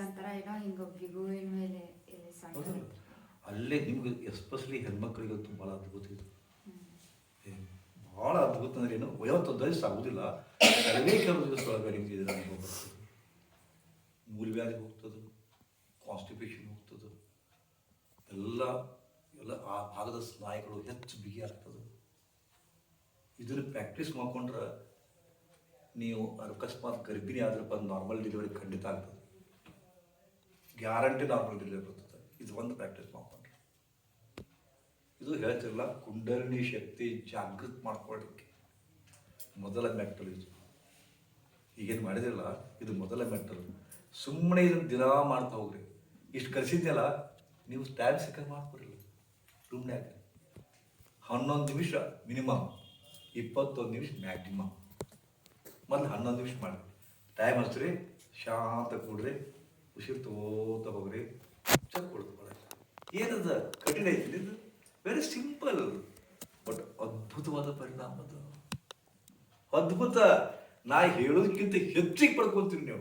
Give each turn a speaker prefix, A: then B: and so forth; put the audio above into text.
A: ಒಂಥರ ಏನೋ ಹಿಂಗೆ ಗಿಗುವಿನ ಮೇಲೆ ಇಲ್ಲಿ ಸಣ್ಣ
B: ಹೌದಲ್ಲ ಅಲ್ಲೇ ನಿಮ್ಗೆ ಎಸ್ಪೆಷಲಿ ಹೆಣ್ಮಕ್ಳಿಗೆ ಭಾಳ ಅದ್ಭುತ ಇದು. ಬಹಳ ಭಾಳ ಅದ್ಭುತ ಅಂದ್ರೆ ಏನು ಯಾವತ್ತು ವಯಸ್ಸು ಆಗುದಿಲ್ಲ ಕೆಲವೇ ಕೆಲವು ದಿವಸ ಮೂಲವ್ಯಾಧಿ ಹೋಗ್ತದೆ ಕಾನ್ಸ್ಟಿಪೇಷನ್ ಹೋಗ್ತದೆ. ಎಲ್ಲ ಎಲ್ಲ ಆ ಭಾಗದ ಸ್ನಾಯುಗಳು ಹೆಚ್ಚು ಬಿಗಿ ಆಗ್ತದೆ. ಇದನ್ನು ಪ್ರಾಕ್ಟೀಸ್ ಮಾಡ್ಕೊಂಡ್ರೆ ನೀವು ಅಕಸ್ಮಾತ್ ಗರ್ಭಿಣಿ ಆದ್ರಪ್ಪ ನಾರ್ಮಲ್ ಡೆಲಿವರಿ ಖಂಡಿತ ಆಗ್ತದೆ. ಗ್ಯಾರಂಟಿ ನಾರ್ಮಲ್ ಡೆಲಿವರಿ ಬರ್ತದೆ ಇದು ಒಂದು ಪ್ರಾಕ್ಟೀಸ್ ಮಾಡ್ಕೊಂಡ್ರೆ ಇದು ಹೇಳ್ತಿರಲ್ಲ, ಕುಂಡಲಿನಿ ಶಕ್ತಿ ಜಾಗೃತ ಮಾಡ್ಕೊಳ್ಳಿಕ್ಕೆ. ಮೊದಲ ಮೆಟ್ಟಲು ಇದು. ಈಗೇನು ಮಾಡಿದಿರಲ್ಲ, ಇದು ಮೊದಲ ಮೆಟ್ಟಲು. ಸುಮ್ಮನೆ ಇದನ್ನು ದಿನ ಮಾಡ್ತಾ ಹೋಗ್ರಿ. ಇಷ್ಟು ಕಲಿಸಿದ್ಯಲ್ಲ ನೀವು ಟೈಮ್ ಸಿಕ್ಕ ಮಾಡ್ಕೊರಿಲ್ಲ ರೂಮ್ನ್ಯಾಗ ಹನ್ನೊಂದು ನಿಮಿಷ ಮಿನಿಮಮ್ ಇಪ್ಪತ್ತೊಂದು ನಿಮಿಷ ಮ್ಯಾಕ್ಸಿಮಮ್ ಮೊದಲು ಹನ್ನೊಂದು ನಿಮಿಷ ಮಾಡಿ. ಟೈಮ್ ಹಚ್ಚ್ರಿ ಶಾಂತ ಕೂಡ್ರಿ. ಉಸಿರು ತಗೋತ ಹೋಗ್ರಿ ಚೆಕ್ ಕೊಡ್ತು ಏನದ ಕಠಿಣ ಐತಿ ಇದು? ವೆರಿ ಸಿಂಪಲ್ ಬಟ್ ಅದ್ಭುತವಾದ ಪರಿಣಾಮ ಅದು. ಅದ್ಭುತ ನಾ ಹೇಳೋದಕ್ಕಿಂತ ಹೆಚ್ಚಿಗೆ ಪಡ್ಕೊತೀನಿ ನೀವು.